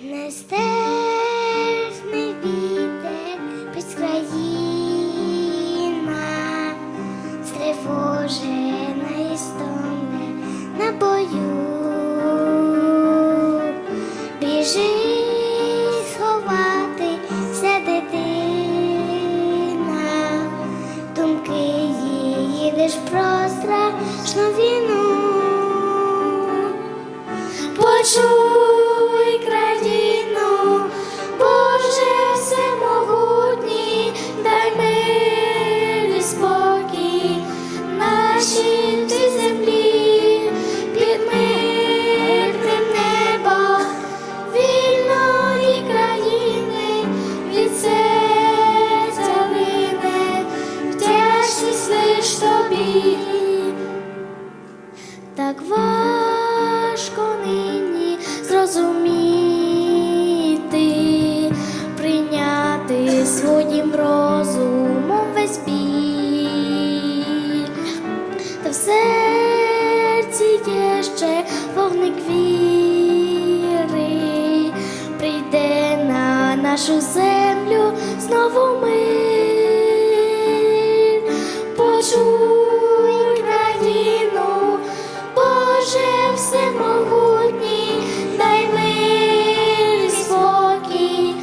Neste Так важко нині зрозуміти, прийняти своїм розумом весь біль, та в серці є ще вогник віри, прийде на нашу землю знову мир. Всемогутній, дай мир спокій.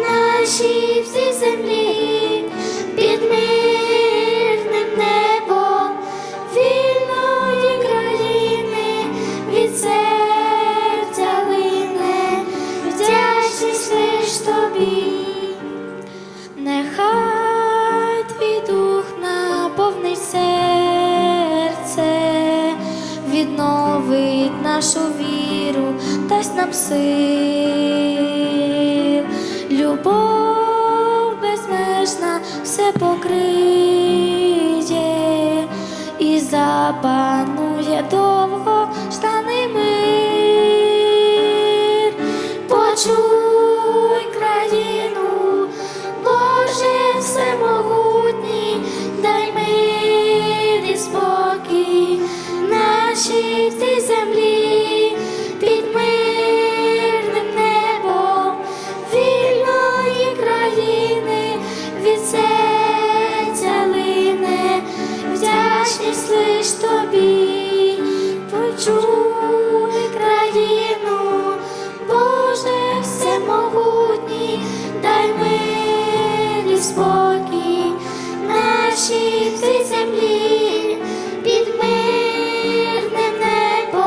Нашій всій землі, зміцнить нашу віру, дасть нам сил, любов безмежна все покриє і запанує довго штаний мир. Почув спокій нашій цій під мирне небо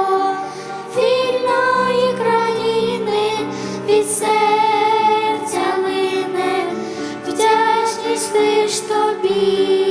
вільної країни від серця лине, вдячність лиш тобі.